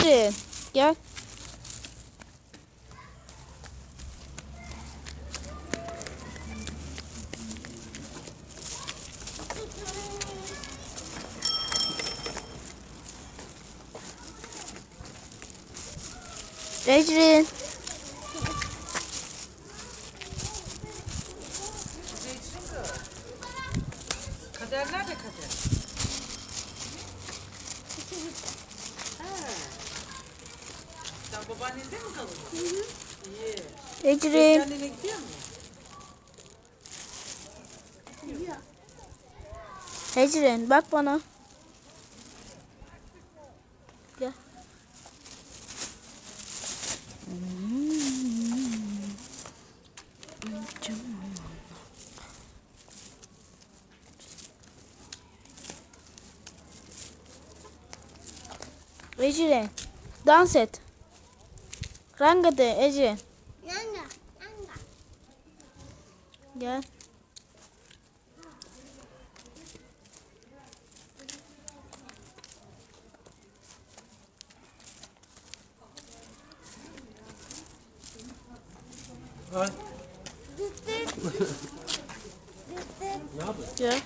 Ecrin gel. Ecrin. Kader nerede kader? Sen babaannende mi kalıyorsun? Hı hı. İyi. Ecrin. Annene gidiyor mu? Ecrin bak bana. Gel. Ecrin dans et. Ranga de Ecrin. Nanga, nanga. Gel. Gel.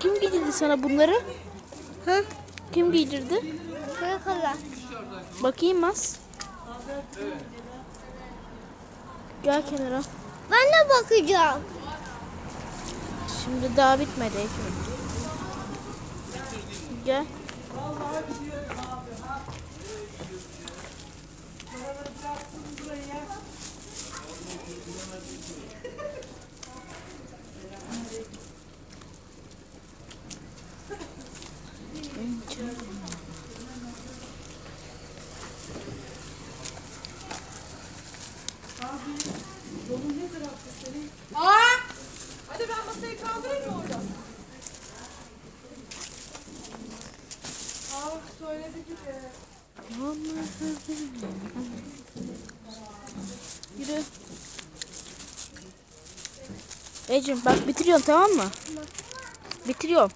Kim giydirdi sana bunları? Hı? Kim giydirdi? Kırkıla. Bakayım az. Gel kenara. Ben de bakacağım. Şimdi daha bitmedi Aa! Hadi ben masayı kaldırayım mı orada? Ah söyledi gibi. Yürü. Ecim bak bitiriyorum tamam mı? Bitiriyorum.